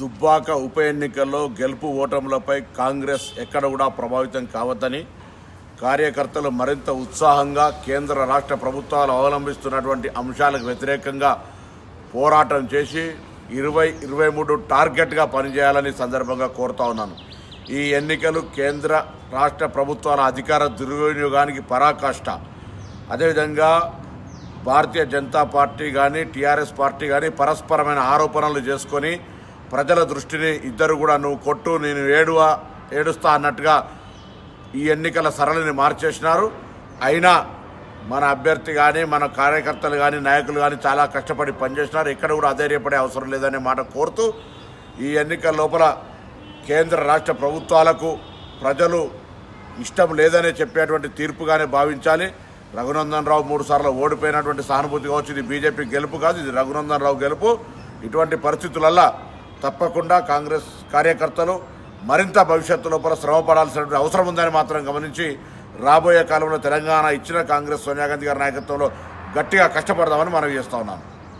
దుబ్బాక ఉప ఎన్నికల్లో గెలుపు ఓటములపై కాంగ్రెస్ ఎక్కడ కూడా ప్రభావితం కావద్దని కార్యకర్తలు మరింత ఉత్సాహంగా కేంద్ర రాష్ట్ర ప్రభుత్వాలు అవలంబిస్తున్నటువంటి అంశాలకు వ్యతిరేకంగా పోరాటం చేసి ఇరవై ఇరవై మూడు టార్గెట్గా పనిచేయాలని సందర్భంగా కోరుతా ఉన్నాను. ఈ ఎన్నికలు కేంద్ర రాష్ట్ర ప్రభుత్వాల అధికార దుర్వినియోగానికి పరాకాష్ట. అదేవిధంగా భారతీయ జనతా పార్టీ కానీ టీఆర్ఎస్ పార్టీ కానీ పరస్పరమైన ఆరోపణలు చేసుకొని ప్రజల దృష్టిని ఇద్దరు కూడా నువ్వు కొట్టు నేను ఏడువా ఏడుస్తా అన్నట్టుగా ఈ ఎన్నికల సరళిని మార్చేసినారు. అయినా మన అభ్యర్థి కానీ మన కార్యకర్తలు కానీ నాయకులు కానీ చాలా కష్టపడి పనిచేసినారు. ఇక్కడ కూడా అధైర్యపడే అవసరం లేదనే మాట కోరుతూ ఈ ఎన్నికల లోపల కేంద్ర రాష్ట్ర ప్రభుత్వాలకు ప్రజలు ఇష్టం లేదనే చెప్పేటువంటి తీర్పుగానే భావించాలి. రఘునందన్ రావు మూడు సార్లు ఓడిపోయినటువంటి సానుభూతి కావచ్చు. ఇది బీజేపీ గెలుపు కాదు ఇది రఘునందన్ రావు గెలుపు. ఇటువంటి పరిస్థితులల్లో తప్పకుండా కాంగ్రెస్ కార్యకర్తలు మరింత భవిష్యత్తు లోపల శ్రమపడాల్సినటువంటి అవసరం ఉందని మాత్రం గమనించి రాబోయే కాలంలో తెలంగాణ ఇచ్చిన కాంగ్రెస్ సోనియా గాంధీ గారి నాయకత్వంలో గట్టిగా కష్టపడదామని మనం చేస్తూ ఉన్నాను